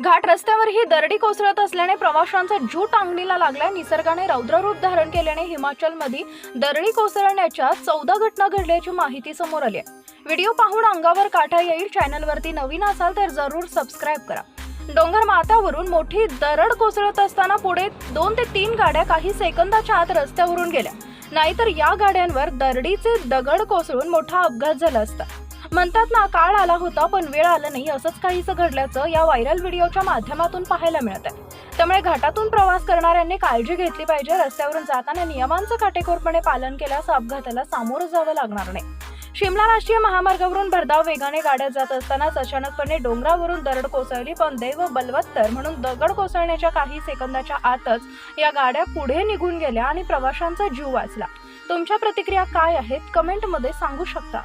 घाट रस्त्यावर ही दरडी कोसळत असल्याने प्रवाशांचा जीव टांगणीला लागलाय. निसर्गाने रौद्ररूप धारण केल्याने हिमाचलमध्ये दरडी कोसळण्याच्या चौदा घटना घडल्याची माहिती समोर आली आहे. व्हिडिओ पाहून अंगावर काटा येईल. चॅनलवरती नवीन असाल तर जरूर सबस्क्राईब करा. डोंगर माथ्यावरून मोठी दरड कोसळत असताना पुढे दोन ते तीन गाड्या काही सेकंदाच्या आत रस्त्यावरून गेल्या. नाहीतर या गाड्यांवर दरडीचे दगड कोसळून मोठा अपघात झाला असता. म्हणतात ना काळ आला होता पण वेळ आला नाही असंच काहीच घडल्याचं या व्हायरल व्हिडिओच्या माध्यमातून पाहायला मिळत आहे. त्यामुळे घाटातून प्रवास करणाऱ्यांनी काळजी घेतली पाहिजे. रस्त्यावरून जाताना नियमांचं काटेकोरपणे पालन केल्यास अपघाताला सामोरं जावं लागणार नाही. शिमला राष्ट्रीय महामार्गावरून भरधाव वेगाने गाड्या जात असतानाच अचानकपणे डोंगरावरून दरड कोसळली पण दैव बलवत्तर म्हणून दगड कोसळण्याच्या काही सेकंदाच्या आतच या गाड्या पुढे निघून गेल्या आणि प्रवाशांचा जीव वाचला. तुमच्या प्रतिक्रिया काय आहेत? कमेंटमध्ये सांगू शकता.